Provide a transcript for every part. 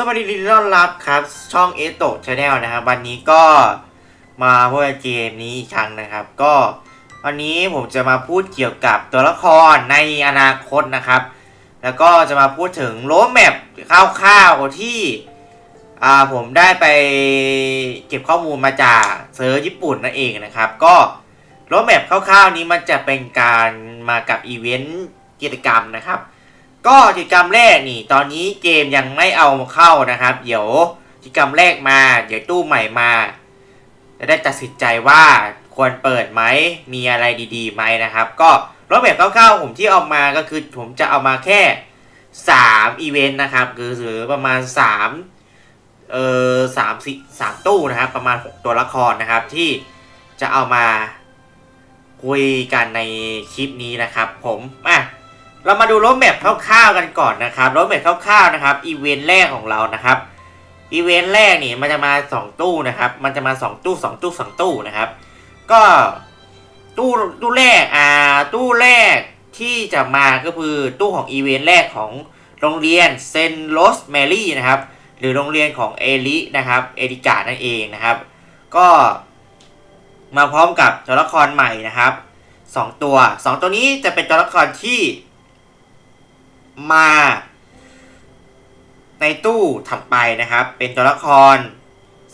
สวัสดียินดีต้อนรับครับ ช่องเอโตะชาแนลนะครับ วันนี้ก็มาพูดเกมนี้อีกครั้งนะครับ ก็วันนี้ผมจะมาพูดเกี่ยวกับตัวละครในอนาคตนะครับ แล้วก็จะมาพูดถึงโรดแมปคร่าวๆที่อ่าผมได้ไปเก็บข้อมูลมาจากเซิร์ฟญี่ปุ่นนั่นเองนะครับ ก็โรดแมปคร่าวๆนี้มันจะเป็นการมากับอีเวนต์กิจกรรมนะครับ ก็กิจกรรมแรกนี่ ตอนนี้เกมยังไม่เอาเข้านะครับ เดี๋ยวกิจกรรมแรกมา เดี๋ยวตู้ใหม่มา จะได้ตัดสินใจว่าควรเปิดไหมมีอะไรดีๆไหมนะครับ ก็รถแบบคร่าวๆผมที่เอามาก็คือผมจะเอามาแค่3อีเวนต์นะครับ คือหรือประมาณ3เอ่อสามสิสามตู้นะครับ ประมาณ 6 ตัวละครนะครับที่จะเอามาคุยกันในคลิปนี้นะครับ ผมอะ เรามาดูรถแมพคร่าวๆกันก่อนนะครับรถแมพคร่าวๆนะครับอีเวนต์แรกของเรานะครับอีเวนต์แรกนี่มันจะมา 2 ตู้นะครับมันจะมา 2 ตู้ 2 ตู้ 2 ตู้นะครับ ก็ตู้ตู้แรกอ่าตู้แรกที่จะมาก็คือตู้ของอีเวนต์แรกของโรงเรียนเซนโรสแมรี่นะครับหรือโรงเรียนของเอลินะครับเอริกานั่นเองนะครับ ก็มาพร้อมกับตัวละครใหม่นะครับสองตัวสองตัวนี้จะเป็นตัวละครที่ มา ในตู้ถัดไปนะครับ เป็นตัวละคร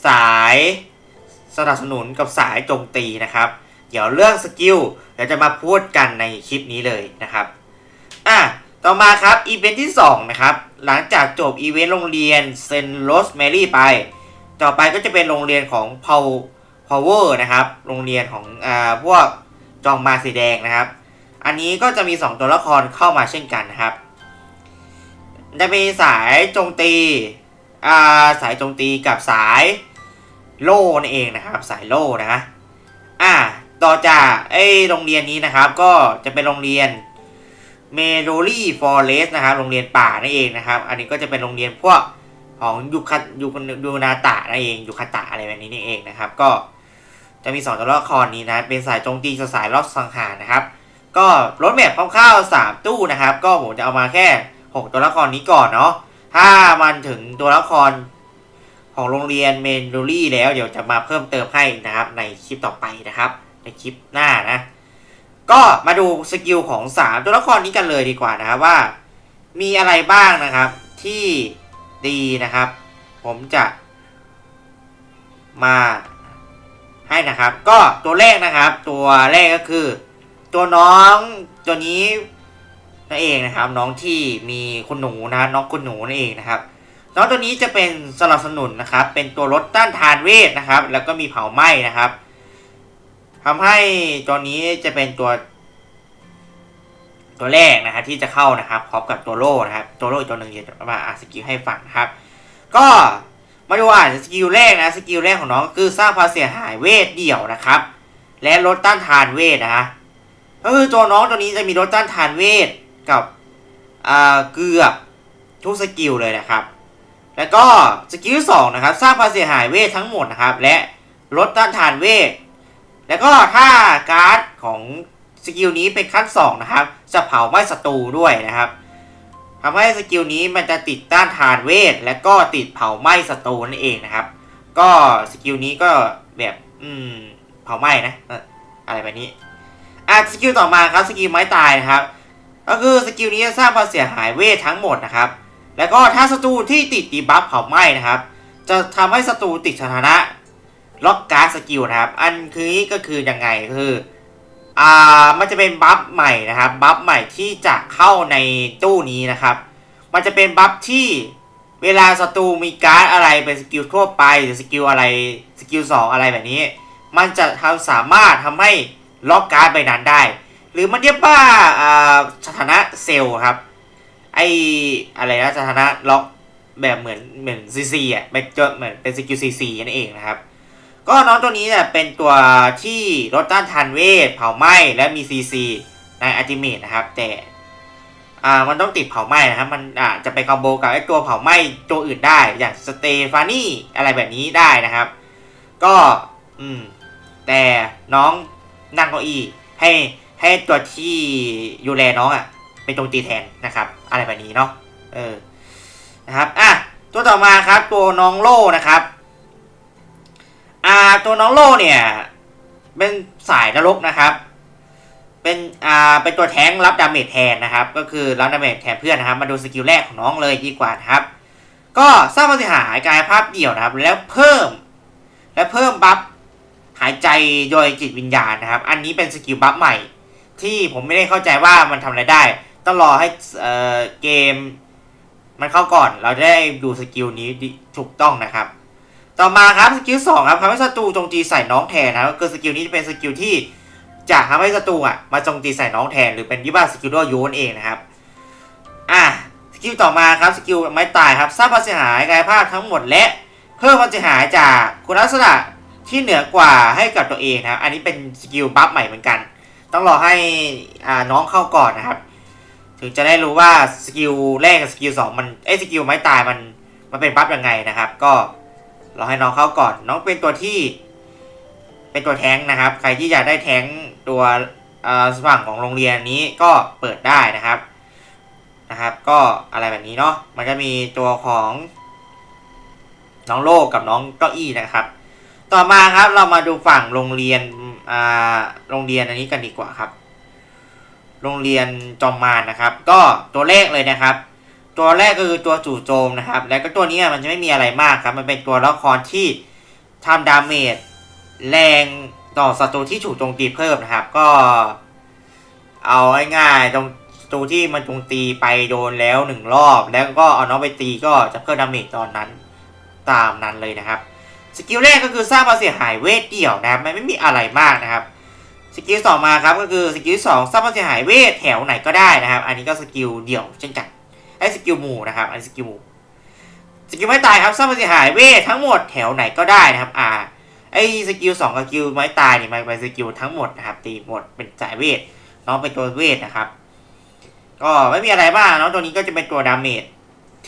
สายสนับสนุนกับสายโจมตีนะครับ เดี๋ยวเรื่องสกิลเดี๋ยวจะมาพูดกันในคลิปนี้เลยนะครับอะต่อมาครับอีเวนท์ที่ 2 นะครับ หลังจากจบอีเวนต์โรงเรียนเซนโรสแมรี่ไป ต่อไปก็จะเป็นโรงเรียนของพาวพาวเวอร์นะครับ โรงเรียนของอ่าพวกจองมาสีแดงนะครับ อันนี้ก็จะมี 2 ตัวละครเข้ามาเช่นกันนะครับ จะมีสายโจมตีอ่าสายโจมตีกับสายโล่นั่นเองนะครับ สายโล่นะอ่าต่อจากไอ้โรงเรียนนี้นะครับ ก็จะเป็นโรงเรียนเมโ o ลี่ฟอเรสนะครับ โรงเรียนป่านั่นเองนะครับ อันนี้ก็จะเป็นโรงเรียนพวกของยูคายูยูนาตะนั่นเองยูคาตะอะไรแบบนี้นี่เองนะครับ ก็จะมีสองตัวละครนี้นะเป็นสายโจมตีกับสายรอบสังหารนะครับ ก็รถแมพคร่าวๆสามตู้นะครับ ก็ผมจะเอามาแค่ 6 ตัวละครนี้ก่อนเนาะถ้ามันถึงตัวละครของโรงเรียนเมนดูรี่แล้วเดี๋ยวจะมาเพิ่มเติมให้นะครับ ในคลิปต่อไปนะครับ ในคลิปหน้านะ ก็มาดูสกิลของ 3 ตัวละครนี้กันเลยดีกว่านะครับว่า มีอะไรบ้างนะครับที่ดีนะครับ ผมจะมาให้นะครับ ก็ตัวแรกนะครับ ตัวแรกก็คือ ตัวน้องตัวนี้ นั่นเองนะครับ น้องที่มีคุณหนูนะน้องคุณหนูนั่นเองนะครับ น้องตัวนี้จะเป็นสนับสนุนนะครับ เป็นตัวลดต้านทานเวทนะครับ แล้วก็มีเผาไหม้นะครับทำให้ตัวนี้จะเป็นตัว ตัวแรกนะครับที่จะเข้านะครับพร้อมกับตัวโล่นะครับ ตัวโล่ตัวหนึ่งจะมาอาสกิลให้ฟังนะครับ ก็มาดูอ่านสกิลแรกนะสกิลแรกของน้องก็คือสร้างความเสียหายเวทเดี่ยวนะครับ และลดต้านทานเวทนะฮะก็คือตัวน้องตัวนี้จะมีลดต้านทานเวท กับเกือบทุกสกิลเลยนะครับ แล้วก็สกิลสองนะครับ สร้างความเสียหายเวททั้งหมดนะครับ และลดต้านทานเวท แล้วก็ถ้าการ์ดของสกิลนี้เป็นขั้นสองนะครับ จะเผาไหม้ศัตรูด้วยนะครับทำให้สกิลนี้มันจะติดต้านทานเวท และก็ติดเผาไหม้ศัตรูนั่นเองนะครับ ก็สกิลนี้ก็แบบอืมเผาไหม้นะอะไรแบบนี้อะสกิลต่อมาครับสกิลไม้ตายนะครับ ก็คือสกิลนี้จะสร้างความเสียหายเวททั้งหมดนะครับ แล้วก็ถ้าศัตรูที่ติดดีบัฟเผาไหม้นะครับ จะทำให้ศัตรูติดสถานะล็อกการ์ดสกิลนะครับ อันคือก็คือยังไงคืออ่ามันจะเป็นบัฟใหม่นะครับ บัฟใหม่ที่จะเข้าในตู้นี้นะครับ มันจะเป็นบัฟที่เวลาศัตรูมีการ์ดอะไรเป็นสกิลทั่วไปหรือสกิลอะไรสกิลสองอะไรแบบนี้ มันจะทำสามารถทำให้ล็อกการ์ดใบนั้นได้ หรือมันเรียกว่าสถานะเซลล์ครับ ไออะไรนะสถานะล็อกแบบเหมือนเหมือนซีซีอะเป็นจเหมือนเป็นสกิลซีซีนั่นเองนะครับ ก็น้องตัวนี้เนี่ยเป็นตัวที่ลดต้านทานเวทเผาไหม้และมีซีซีในอัลติเมทนะครับ แต่อ่ามันต้องติดเผาไหม้นะครับ มันอาจจะไปคอมโบกับไอตัวเผาไหม้ตัวอื่นได้ อย่างสเตฟานี่อะไรแบบนี้ได้นะครับ ก็อืมแต่น้องนั่งเก้าอี้ให้ ให้ตัวที่ยูแลน้องอะเป็นโจมตีแทนนะครับ อะไรแบบนี้เนาะเออนะครับอะตัวต่อมาครับตัวน้องโล่นะครับอ่าตัวน้องโล่เนี่ย เป็นสายนรกนะครับ เป็นอ่าเป็นตัวแท้งรับดาเมจแทนนะครับ ก็คือรับดาเมจแทนเพื่อนนะครับ มาดูสกิลแรกของน้องเลยดีกว่านะครับ ก็สร้างความเสียหายกายภาพเดี่ยวนะครับ แล้วเพิ่ม และเพิ่มบัฟหายใจโดยจิตวิญญาณนะครับ อันนี้เป็นสกิลบัฟใหม่ ที่ผมไม่ได้เข้าใจว่ามันทำอะไรได้ ต้องรอให้เอ่อเกม มันเข้าก่อนเราจะได้ดูสกิลนี้ถูกต้องนะครับ ต่อมาครับสกิลสองครับทำให้ศัตรูโจมตีใส่น้องแทนนะก็คือสกิลนี้จะเป็นสกิลที่จะทำให้ศัตรูอะมาโจมตีใส่น้องแทน หรือเป็นยิบาสกิลโดโยนเองนะครับอะสกิลต่อมาครับสกิลไม้ตายครับสร้างความเสียหายกายภาพทั้งหมดและเพิ่มความเสียหายจากคุณลักษณะที่เหนือกว่าให้กับตัวเองนะครับ อันนี้เป็นสกิลบัฟใหม่เหมือนกัน ต้องรอให้อ่าน้องเข้าก่อนนะครับ ถึงจะได้รู้ว่าสกิลแรกกับสกิลสองมันเอ้สกิลไม้ตายมันมันเป็นบัฟยังไงนะครับ ก็รอให้น้องเข้าก่อน น้องเป็นตัวที่ เป็นตัวแท้งนะครับ ใครที่อยากได้แท้งตัวเอ่อฝั่งของโรงเรียนนี้ก็เปิดได้นะครับนะครับ ก็อะไรแบบนี้เนาะมันจะมีตัวของน้องโลกกับน้องเก้าอี้นะครับ ต่อมาครับเรามาดูฝั่งโรงเรียน โรงเรียนอันนี้กันดีกว่าครับ โรงเรียนจอมมารนะครับ ก็ตัวเลขเลยนะครับ ตัวแรกก็คือตัวจู่โจมนะครับ แล้วก็ตัวนี้มันจะไม่มีอะไรมากครับ มันเป็นตัวละครที่ทำดาเมจแรงต่อศัตรูที่ถูกโจมตีเพิ่มนะครับ ก็ เอาง่ายๆตรงศัตรูที่มันโจมตีไปโดนแล้วหนึ่งรอบ แล้วก็เอาน้องไปตีก็จะเพิ่มดาเมจตอนนั้น ตามนั้นเลยนะครับ สกิลแรกก็คือสร้างความเสียหายเวทเดี่ยวนะครับมันไม่มีอะไรมากนะครับสกิลสองมาครับก็คือสกิลสองสร้างความเสียหายเวทแถวไหนก็ได้นะครับ อันนี้ก็สกิลเดี่ยวเช่นกันไอ้สกิลหมู่นะครับอันสกิลหมู่สกิลไม่ตายครับสร้างความเสียหายเวททั้งหมดแถวไหนก็ได้นะครับอ่าไอ้สกิลสองกับสกิลไม้ตายนี่มันเป็นสกิลทั้งหมดนะครับตีหมดเป็นสายเวทน้องเป็นตัวเวทนะครับ ก็ไม่มีอะไรมากน้องตัวนี้ก็จะเป็นตัวดาเมจ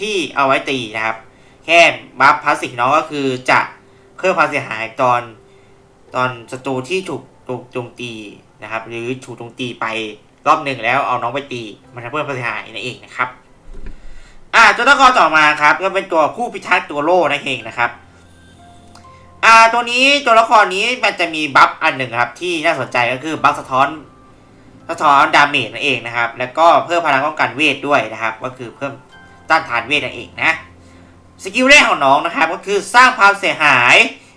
ที่เอาไว้ตีนะครับ แค่บัฟพาสซีฟน้องก็คือจะ เพิ่มความเสียหายตอนตอนศัตรูที่ถูกถูกโจมตีนะครับ หรือถูกโจมตีไปรอบหนึ่งแล้วเอาน้องไปตีมันจะเพิ่มความเสียหายนั่นเองนะครับอ่าตัวละครต่อมาครับก็เป็นตัวผู้พิทักษ์ตัวโล่นั่นเองนะครับอ่าตัวนี้ตัวละครนี้มันจะมีบัฟอันหนึ่งครับ ที่น่าสนใจก็คือบัฟสะท้อนสะท้อนดาเมจนั่นเองนะครับ แล้วก็เพิ่มพลังป้องกันเวทด้วยนะครับ ก็คือเพิ่มต้านทานเวทนั่นเองนะ สกิลแรกของน้องนะครับก็คือสร้างความเสียหาย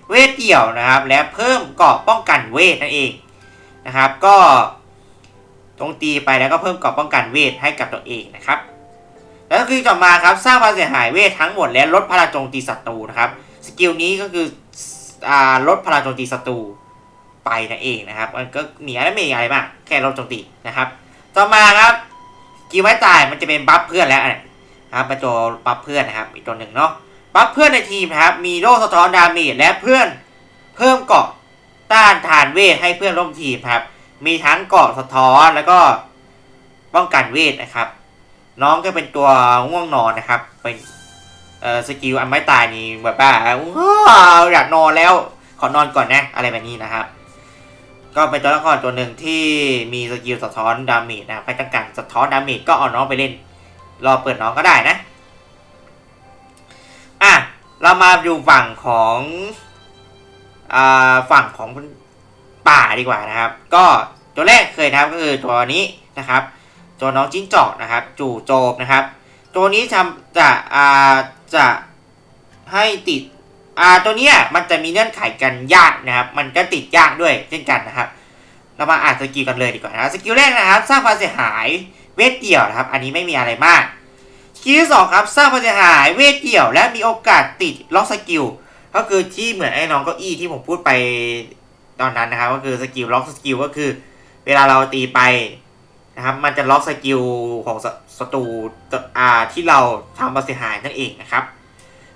เวทเดี่ยวนะครับ และเพิ่มเกราะป้องกันเวทนั่นเองนะครับ ก็ตรงตีไปแล้วก็เพิ่มเกราะป้องกันเวทให้กับตัวเองนะครับแล้วก็คือต่อมาครับสร้างความเสียหายเวททั้งหมดและลดพลังโจมตีศัตรูนะครับสกิลนี้ก็คืออลดพลังโจมตีศัตรูไปนั่นเองนะครับมันก็หนีอะไรไม่มีอะไรมากแค่ลดโจมตีนะครับ ต่อมาครับสกิลไม้ตายมันจะเป็นบัฟเพื่อนแล้วนะ ครับเป็นตัวบัฟเพื่อนนะครับ อีกตัวหนึ่งเนาะบัฟเพื่อนในทีมนะครับ มีโล่สะท้อนดาเมจและเพื่อนเพิ่มเกาะต้านทานเวทให้เพื่อนร่วมทีมครับ มีทั้งเกาะสะท้อนแล้วก็ป้องกันเวทนะครับ น้องก็เป็นตัวง่วงนอนนะครับ เป็นเอ่อสกิลอันไม้ตายนี่แบบว่าอยากนอนแล้วขอนอนก่อนนะ อะไรแบบนี้นะครับ ก็เป็นตัวละครตัวหนึ่งที่มีสกิลสะท้อนดาเมจนะครับใครต้องการสะท้อนดาเมจก็เอาน้องไปเล่น รอเปิดน้องก็ได้นะ อะ เรามาดูฝั่งของอ่าฝั่งของป่าดีกว่านะครับ ก็ตัวแรกเคยนะครับก็คือตัวนี้นะครับ ตัวน้องจิ้งจอกนะครับ จู่โจมนะครับ ตัวนี้ทำจะอ่าจะให้ติดอ่าตัวเนี้ยมันจะมีเงื่อนไขกันยากนะครับ มันก็ติดยากด้วยเช่นกันนะครับ เรามาอ่านสกิลกันเลยดีกว่านะสกิลแรกนะครับ สร้างความเสียหาย เวทเดี่ยวนะครับ อันนี้ไม่มีอะไรมากสกิลที่สองครับสร้างความเสียหายเวทเดี่ยว และมีโอกาสติดล็อกสกิลก็คือที่เหมือนไอ้น้องเก้าอี้ที่ผมพูดไปตอนนั้นนะครับ ก็คือสกิลล็อกสกิลก็คือ เวลาเราตีไปนะครับ มันจะล็อกสกิลของศัตรูอ่าที่เราทำความเสียหายนั่นเองนะครับ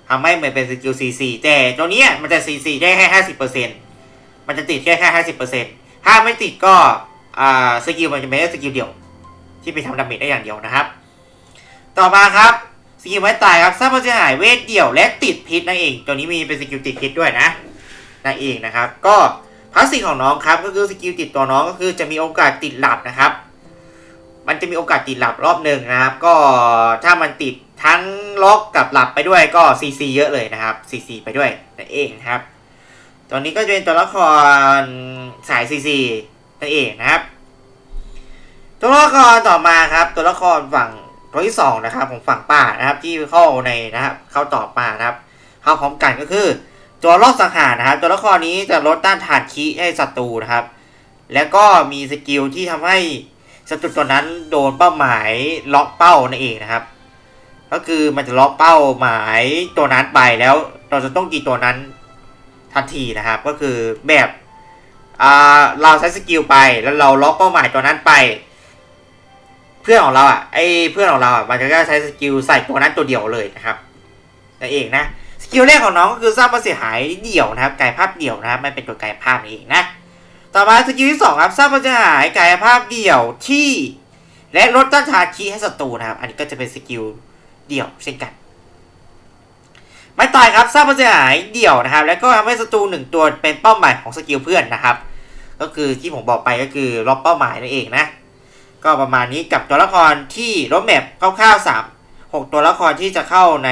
ทำให้เหมือนเป็นสกิล CC แต่ตัวนี้มันจะ CC ได้แค่ห้าสิบเปอร์เซ็นต์มันจะติดแค่แค่ห้าสิบเปอร์เซ็นต์ถ้าไม่ติดก็อ่าสกิลมันจะเป็นแค่สกิลเดียว ที่ไปทำดาเมจได้อย่างเดียวนะครับ ต่อมาครับสกิลไม้ตายครับสร้างความเสียหายเวทเดี่ยวและติดพิษนั่นเอง ตัวนี้มีเป็นสกิลติดพิษด้วยนะนั่นเองนะครับ ก็พาสซีของน้องครับก็คือสกิลติดตัวน้องก็คือจะมีโอกาสติดหลับนะครับ มันจะมีโอกาสติดหลับรอบหนึ่งนะครับ ก็ถ้ามันติดทั้งล็อกกับหลับไปด้วยก็ซีซีเยอะเลยนะครับซีซีไปด้วยนั่นเองครับตัวนี้ก็จะเป็นตัวละครสายซีซีนั่นเองนะครับ ตัวละครต่อมาครับ ตัวละครฝั่งตัวที่สองนะครับของฝั่งป่านะครับที่เข้าในนะครับเข้าต่อมานะครับเข้าพร้อมกันก็คือ ตัวลอกสังหารนะครับ ตัวละครนี้จะลดต้านทานคีให้ศัตรูนะครับ แล้วก็มีสกิลที่ทำให้ศัตรูตัวนั้นโดนเป้าหมายล็อกเป้านั่นเองนะครับ ก็คือมันจะล็อกเป้าหมายตัวนั้นไปแล้วเราจะต้องตีตัวนั้นทันทีนะครับ ก็คือแบบเราใช้สกิลไปแล้วเราล็อกเป้าหมายตัวนั้นไป เพื่อนของเราอะไอเพื่อนของเราอะมันจะใช้สกิลใส่ตัวนั้นตัวเดียวเลยนะครับนั่นเองนะสกิลแรกของน้องก็คือสร้างความเสียหายเดี่ยวนะครับกายภาพเดี่ยวนะครับไม่เป็นตัวกายภาพนั่นเองนะต่อมาสกิลที่สองครับสร้างความเสียหายกายภาพเดี่ยวที่ และลดต้านทานคีให้ศัตรูนะครับ อันนี้ก็จะเป็นสกิลเดี่ยวเช่นกันไม่ตายครับสร้างความเสียหายเดี่ยวนะครับ แล้วก็ทำให้ศัตรูหนึ่งตัวเป็นเป้าหมายของสกิลเพื่อนนะครับ ก็คือที่ผมบอกไปก็คือล็อกเป้าหมายนั่นเองนะ ก็ประมาณนี้กับตัวละครที่รถแมพคร่าวๆสามหกตัวละครที่จะเข้าใน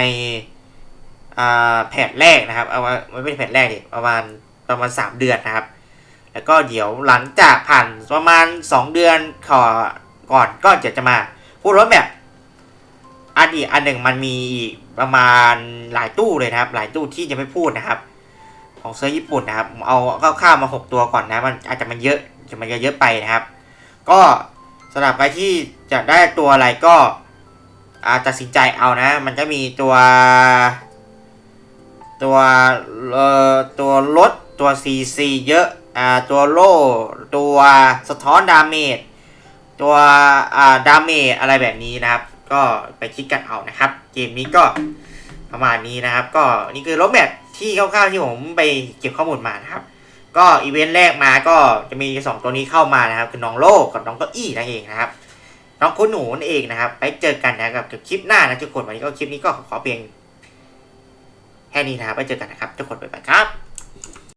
แผนแรกนะครับเอาว่าไม่เป็นแผนแรกดิประมาณประมาณสามเดือนนะครับ แล้วก็เดี๋ยวหลังจากผ่านประมาณสองเดือนขอก่อนก็จะจะมาพูดรถแบบอันอีกอันหนึ่งมันมีอีกประมาณหลายตู้เลยนะครับ หลายตู้ที่จะไม่พูดนะครับ ของเซอร์ญี่ปุ่นนะครับ เอาข้าวๆมาหกตัวก่อนนะมันอาจจะมันเยอะจะมันจะเยอะไปนะครับ ก็ สำหรับใครที่จะได้ตัวอะไรก็อาตัดสินใจเอานะ มันก็มีตัว ตัวเอ่อตัวลดตัว CC เยอะอ่าตัวโล่ตัวสะท้อนดาเมจตัวอ่าดาเมจอะไรแบบนี้นะครับ ก็ไปคิดกันเอานะครับ เกมนี้ก็ประมาณนี้นะครับ ก็นี่คือรถแมพที่คร่าวๆที่ผมไปเก็บข้อมูลมานะครับ ก็อีเวนต์แรกมาก็จะมี 2 ตัวนี้เข้ามานะครับ คือน้องโลกกับน้องเก้าอี้นั่นเองนะครับ น้องคุณหนูนั่นเองนะครับ ไปเจอกันนะครับกับคลิปหน้านะทุกคนวันนี้ก็คลิปนี้ก็ขอเพียงแค่นี้นะครับไปเจอกันนะครับทุกคนบ๊ายบายครับ